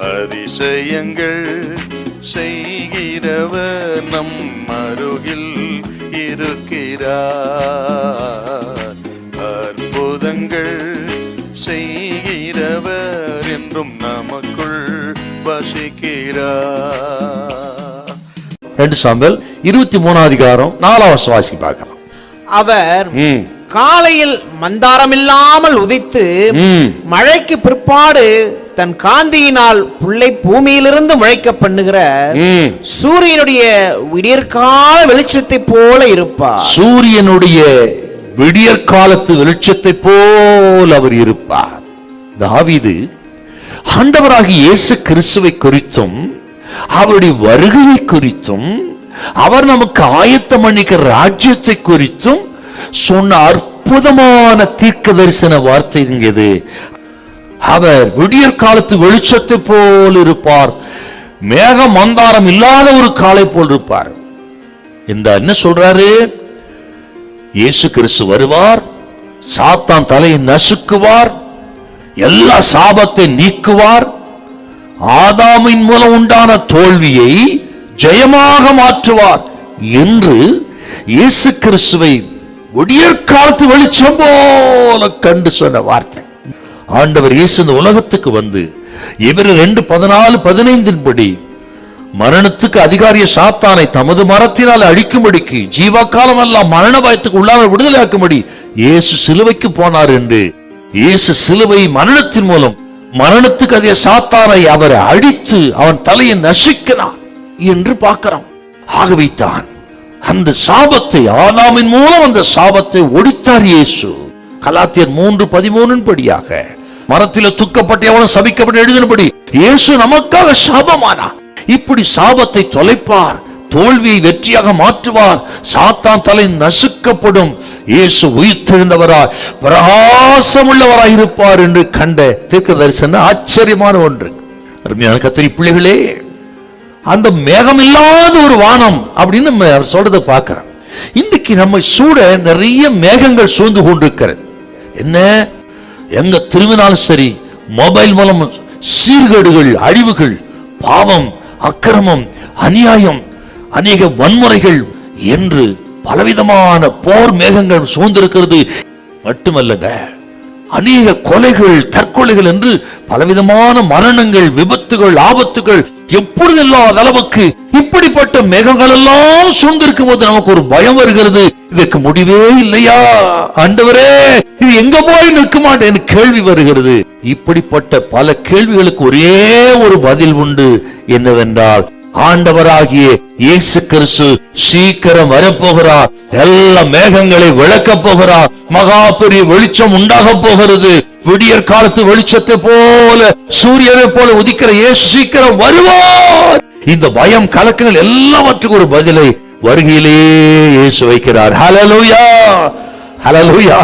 அதிசயங்கள் செய்கிறவர் நம் அருகில் இருக்கிறார். அற்புதங்கள் செய்கிறவர் என்றும் நமக்குள் வசிக்கிறார். ரெண்டு சாம்பல் இருபத்தி மூணாம் அதிகாரம் நாலாவது வாசி பார்க்கலாம். அவர் காலையில் மந்தாரமில்லாமல் உதித்து ம். மழைக்கு பிற்பாடு தன் காந்தியினால் புல்லை பூமியிலிருந்து முளைக்க பண்ணுகிற. சூரியனுடைய விடியற்கால வெளிச்சத்தைப் போல இருப்பார். சூரியனுடைய விடியற் காலத்து வெளிச்சத்தை போல் அவர் இருப்பார். தாவீது ஆண்டவராகிய இயேசு கிறிஸ்துவை குறித்தும் அவருடைய வருகையை குறித்தும் அவர் நமக்கு ஆயத்தம் பண்ணிக்கிற ராஜ்யத்தை குறித்தும் சொன்ன அற்புதமான தீர்க்க தரிசன வார்த்தை இங்க இது. அவர் விடியற் காலத்து வெளிச்சத்தை போல் இருப்பார். மேக மந்தாரம் இல்லாத ஒரு காலை போல் இருப்பார். இந்த என்ன சொல்றாரு? இயேசு கிறிஸ்து வருவார் சாத்தான் தலையை நசுக்குவார் எல்லா சாபத்தை நீக்குவார். ஆதாமின் மூலம் உண்டான தோல்வியை ஜெயமாக மாற்றுவார் என்று இயேசு கிறிஸ்துவை விடியற் காலத்து வெளிச்சம் போல கண்டு சொன்ன வார்த்தை. ஆண்டவர் இயேசு இந்த உலகத்துக்கு வந்து இவர் ரெண்டு பதினாலு பதினைந்தின் படி மரணத்துக்கு அதிகாரிய சாத்தானை தமது மரத்தினால் அழிக்கும்படிக்கு ஜீவாக்காலம் எல்லாம் மரண பயத்துக்கு உள்ளாமல் விடுதலையாக்கும்படி இயேசு சிலுவைக்கு போனார் என்று இயேசு சிலுவை மரணத்தின் மூலம் மரணத்துக்கு அதே சாத்தானை அவர் அழித்து அவன் தலையை நசுக்கினார் என்று பார்க்கிறோம். ஆகவே தான் அந்த சாபத்தை ஆதாமின் மூலம் அந்த சாபத்தை ஒடித்தார் இயேசு. கலாத்தியர் மூன்று பதிமூணின் படியாக மரத்தில துக்கப்பட்டு எவனும் சபிக்கப்பட்டு எழுதினபடி இயேசு நமக்காக சாபமானா? இப்படி சாபத்தை தொலைப்பார் தோல்வியை வெற்றியாக மாற்றுவார் சாத்தான் தலை நசுக்கப்படும். இயேசு உயிர்த்தெழுந்தவராய் பிரகாசமுள்ளவராய் இருப்பார் என்று கண்ட தீர்க்க தரிசன ஆச்சரியமான ஒன்று. அருமையான கத்திரி பிள்ளைகளே அந்த மேகம் இல்லாத ஒரு வானம் அப்படின்னு நம்ம சொல்றதை பார்க்கிறேன் இன்றைக்கு நம்ம சூட நிறைய மேகங்கள் சூழ்ந்து கொண்டிருக்கிறது. என்ன? எங்க திரும்பினாலும் சரி மொபைல் மூலம் சீர்கேடுகள் அழிவுகள் பாவம் அக்கிரமம் அநியாயம் அநேக வன்முறைகள் என்று பலவிதமான போர் மேகங்கள் சூழ்ந்திருக்கிறது. மட்டுமல்லங்க அநேக கொலைகள் தற்கொலைகள் என்று பலவிதமான மரணங்கள் விபத்துகள் ஆபத்துகள் எப்பொழுது இல்லாத அளவுக்கு இப்படிப்பட்ட மேகங்கள் எல்லாம் சூழ்ந்திருக்கும் போது நமக்கு ஒரு பயம் வருகிறது. இதற்கு முடிவே இல்லையா? ஆண்டவரே இது எங்க போய் நிற்க மாட்டேன் கேள்வி வருகிறது. இப்படிப்பட்ட பல கேள்விகளுக்கு ஒரே ஒரு பதில் உண்டு. என்னவென்றால் ஆண்டவராகிய இயேசு கிறிஸ்து சீக்கிரம் வரப்போகிறார் எல்லா மேகங்களை விளக்கப் போகிறார் மகா பெரிய வெளிச்சம் உண்டாக போகிறது. விடியற் காலத்து வெளிச்சத்தை போல சூரியனை போல உதிக்கிற இயேசு சீக்கிரம் வருவார். இந்த பயம் கலக்கங்கள் எல்லாவற்றுக்கும் ஒரு பதிலை வருகையிலே இயேசு வைக்கிறார். Hallelujah hallelujah